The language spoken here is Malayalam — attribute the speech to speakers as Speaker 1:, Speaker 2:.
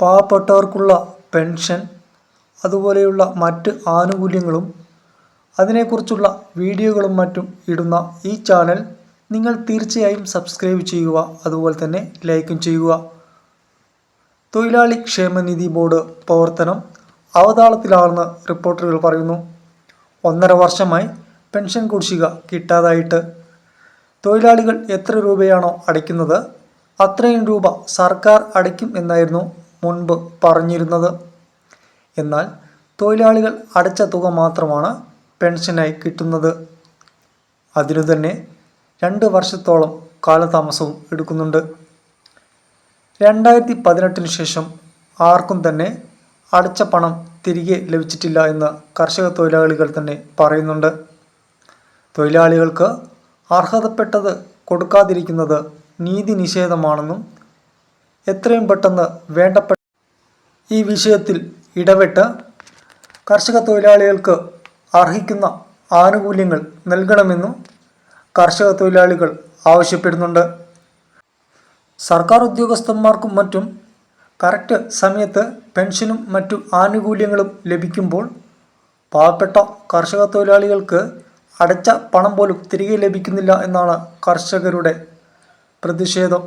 Speaker 1: പാവപ്പെട്ടവർക്കുള്ള പെൻഷൻ അതുപോലെയുള്ള മറ്റ് ആനുകൂല്യങ്ങളും അതിനെക്കുറിച്ചുള്ള വീഡിയോകളും മറ്റും ഇടുന്ന ഈ ചാനൽ നിങ്ങൾ തീർച്ചയായും സബ്സ്ക്രൈബ് ചെയ്യുക. അതുപോലെ തന്നെ ലൈക്കും ചെയ്യുക. തൊഴിലാളി ക്ഷേമനിധി ബോർഡ് പ്രവർത്തനം അവതാളത്തിലാണെന്ന് റിപ്പോർട്ടുകൾ പറയുന്നു. ഒന്നര വർഷമായി പെൻഷൻ കുടിശ്ശിക കിട്ടാതായിട്ട്. തൊഴിലാളികൾ എത്ര രൂപയാണോ അടയ്ക്കുന്നത് അത്രയും രൂപ സർക്കാർ അടയ്ക്കും എന്നായിരുന്നു മുൻപ് പറഞ്ഞിരുന്നത്. എന്നാൽ തൊഴിലാളികൾ അടച്ച തുക മാത്രമാണ് പെൻഷനായി കിട്ടുന്നത്. അതിനു തന്നെ രണ്ട് വർഷത്തോളം കാലതാമസവും എടുക്കുന്നുണ്ട്. രണ്ടായിരത്തി പതിനെട്ടിന് ശേഷം ആർക്കും തന്നെ അടച്ച പണം തിരികെ ലഭിച്ചിട്ടില്ല എന്ന് കർഷക തൊഴിലാളികൾ തന്നെ പറയുന്നുണ്ട്. തൊഴിലാളികൾക്ക് അർഹതപ്പെട്ടത് കൊടുക്കാതിരിക്കുന്നത് നീതി നിഷേധമാണെന്നും എത്രയും പെട്ടെന്ന് വേണ്ടപ്പെട്ട ഈ വിഷയത്തിൽ ഇടപെട്ട് കർഷക തൊഴിലാളികൾക്ക് അർഹിക്കുന്ന ആനുകൂല്യങ്ങൾ നൽകണമെന്നും കർഷക തൊഴിലാളികൾ ആവശ്യപ്പെടുന്നുണ്ട്. സർക്കാർ ഉദ്യോഗസ്ഥന്മാർക്കും മറ്റും കറക്റ്റ് സമയത്ത് പെൻഷനും മറ്റു ആനുകൂല്യങ്ങളും ലഭിക്കുമ്പോൾ പാവപ്പെട്ട കർഷക തൊഴിലാളികൾക്ക് അടച്ച പണം പോലും തിരികെ ലഭിക്കുന്നില്ല എന്നാണ് കർഷകരുടെ പ്രതിഷേധം.